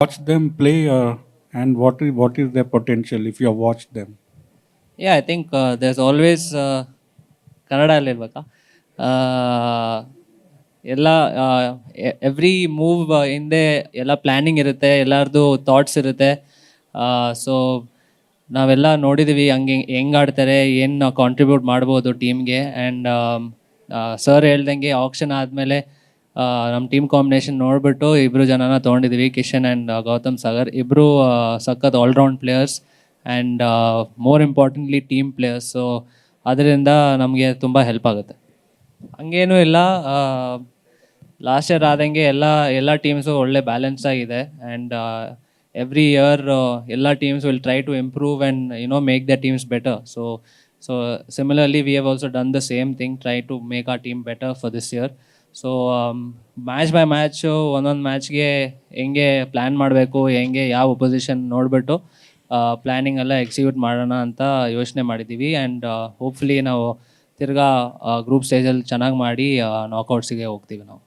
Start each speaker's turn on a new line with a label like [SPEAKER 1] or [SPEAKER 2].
[SPEAKER 1] watch them play uh, and what is what is their potential if you have watched them?
[SPEAKER 2] Yeah I think there's always Kannada ಅಲ್ಲಿ Uh, ಎಲ್ಲ every move ಹಿಂದೆ ಎಲ್ಲ planning ಇರುತ್ತೆ ಎಲ್ಲರದು thoughts ಇರುತ್ತೆ. So ನಾವೆಲ್ಲ ನೋಡಿದ್ದೀವಿ ಹಂಗೆ ಹೆಂಗೆ ಆಡ್ತಾರೆ ಏನು ಕಾಂಟ್ರಿಬ್ಯೂಟ್ ಮಾಡ್ಬೋದು ಟೀಮ್ಗೆ ಆ್ಯಂಡ್ ಸರ್ ಹೇಳ್ದಂಗೆ ಆಪ್ಷನ್ ಆದಮೇಲೆ ನಮ್ಮ ಟೀಮ್ ಕಾಂಬಿನೇಷನ್ ನೋಡಿಬಿಟ್ಟು ಇಬ್ಬರು ಜನನ ತೊಗೊಂಡಿದ್ದೀವಿ ಕಿಶನ್ ಆ್ಯಂಡ್ ಗೌತಮ್ ಸಾಗರ್. ಇಬ್ಬರು ಸಖತ್ all round players and more importantly team players so ಅದರಿಂದ ನಮಗೆ ತುಂಬ ಹೆಲ್ಪ್ ಆಗುತ್ತೆ. ಹಂಗೇನೂ ಇಲ್ಲ ಲಾಸ್ಟ್ ಇಯರ್ ಆದಂಗೆ ಎಲ್ಲ ಎಲ್ಲ ಟೀಮ್ಸು ಒಳ್ಳೆ ಬ್ಯಾಲೆನ್ಸ್ ಆಗಿದೆ ಆ್ಯಂಡ್ ಎವ್ರಿ ಇಯರ್ ಎಲ್ಲ teams will try to improve and you know make the teams better so so similarly we have also done the same thing try to make a team better for this year so match by match ಒಂದೊಂದು ಮ್ಯಾಚ್ಗೆ ಹೆಂಗೆ plan ಮಾಡಬೇಕು, ಹೆಂಗೆ ಯಾವ ಒಪೊಸಿಷನ್ ನೋಡಿಬಿಟ್ಟು planning ಎಲ್ಲ execute ಮಾಡೋಣ ಅಂತ ಯೋಚನೆ ಮಾಡಿದ್ದೀವಿ ಆ್ಯಂಡ್ ಹೋಪ್ಫುಲಿ ನಾವು ತಿರ್ಗಾ ಗ್ರೂಪ್ ಸ್ಟೇಜಲ್ಲಿ ಚೆನ್ನಾಗಿ ಮಾಡಿ ನಾಕೌಟ್ಸಿಗೆ ಹೋಗ್ತೀವಿ ನಾವು.